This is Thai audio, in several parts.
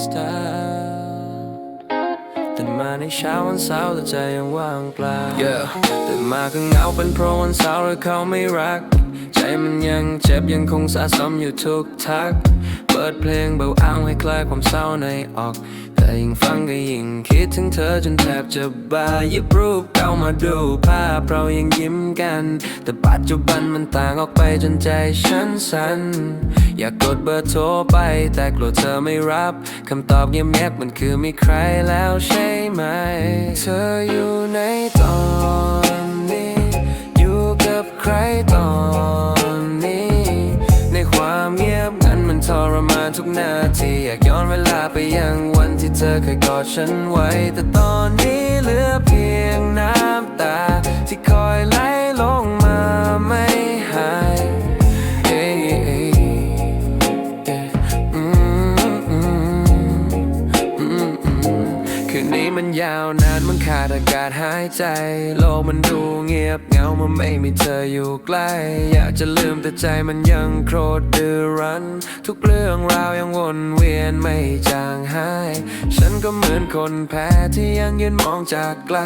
สตาร์ตื่นมาในเช้าวันเสาร์แต่ใจยังว่างเปล่า yeah. ต่มาก็เหงาเป็นเพราะวันเสาร์และเขาไม่รัก ใจมันยังเจ็บยังคงสะสมอยู่ทุกทัก เปิดเพลงเบาอ้างให้คลายความเศร้าในออก ยิ่งฟังก็ยิ่งคิดถึงเธอจนแทบจะบ้าหยิบรูปเก่ามาดูภาพเรายังยิ้มกัน แต่ปัจจุบันมันต่างออกไปจนใจฉันสั่นอยากกดเบอร์โทรไป แต่กลัวเธอไม่รับคำตอบเงียบๆมันคือมีใครแล้วใช่ไหม เธออยู่ในตอน ลาไปยังวันที่เธอเคยกอดฉันไว้ แต่ตอนนี้เหลือเพียงน้ำตาที่คอย มันยาวนานมันขาดอากาศหายใจ โลกมันดูเงียบเหงาเมื่อไม่มีเธออยู่ใกล้ อยากจะลืมแต่ใจมันยังโครดดื้อรั้น ทุกเรื่องราวยังวนเวียนไม่จางหาย ฉันก็เหมือนคนแพ้ที่ยังยืนมองจากไกล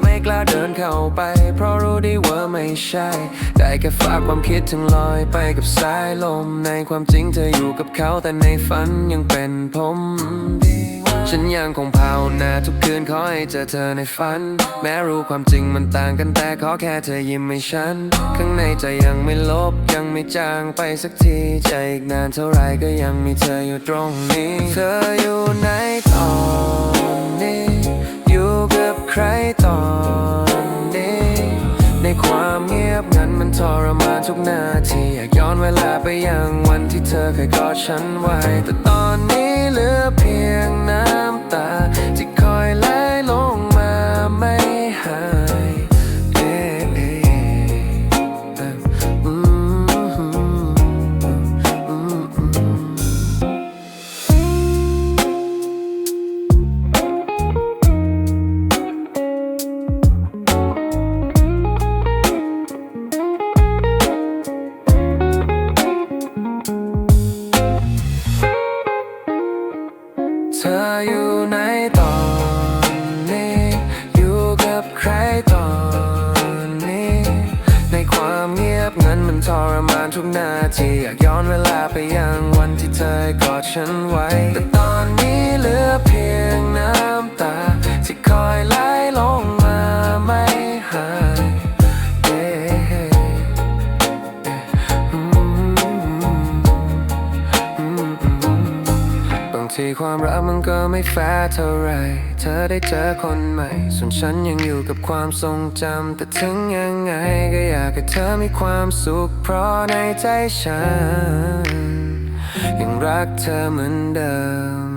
ไม่กล้าเดินเข้าไป เพราะรู้ดีว่าไม่ใช่ ได้แค่ฝากความคิดถึงลอยไปกับสายลม ในความจริงเธออยู่กับเขาแต่ในฝันยังเป็นผมดีกว่า ฉันยังคงภาวนาทุกคืนขอให้เจอเธอในฝัน แม้รู้ความจริงมันต่างกันแต่ขอแค่เธอยิ้มให้ฉัน ข้างในใจยังไม่ลบยังไม่จางไปสักทีใจอีกนานเท่าไรก็ยังมีเธออยู่ตรงนี้ เธออยู่ในตอนนี้ อยู่กับใครตอนนี้ ในความเงียบงันมันทรมานทุกนาทีอยากย้อนเวลาไปยังวันที่เธอเคยกอดฉันไว้ แต่ตอนนี้เหลือเพียง เธออยู่ไหนตอนนี้ อยู่กับใครตอนนี้ ในความเงียบงันมันทรมานทุกนาทีอยากย้อนเวลาไปยังวันที่เธอกอดฉันไว้ แต่ตอนนี้เหลือ ที่ความรักมันก็ไม่แฟร์เท่าไร เธอได้เจอคนใหม่ ส่วนฉันยังอยู่กับความทรงจำ แต่ถึงยังไงก็อยากให้เธอมีความสุข เพราะในใจฉัน ยังรักเธอเหมือนเดิม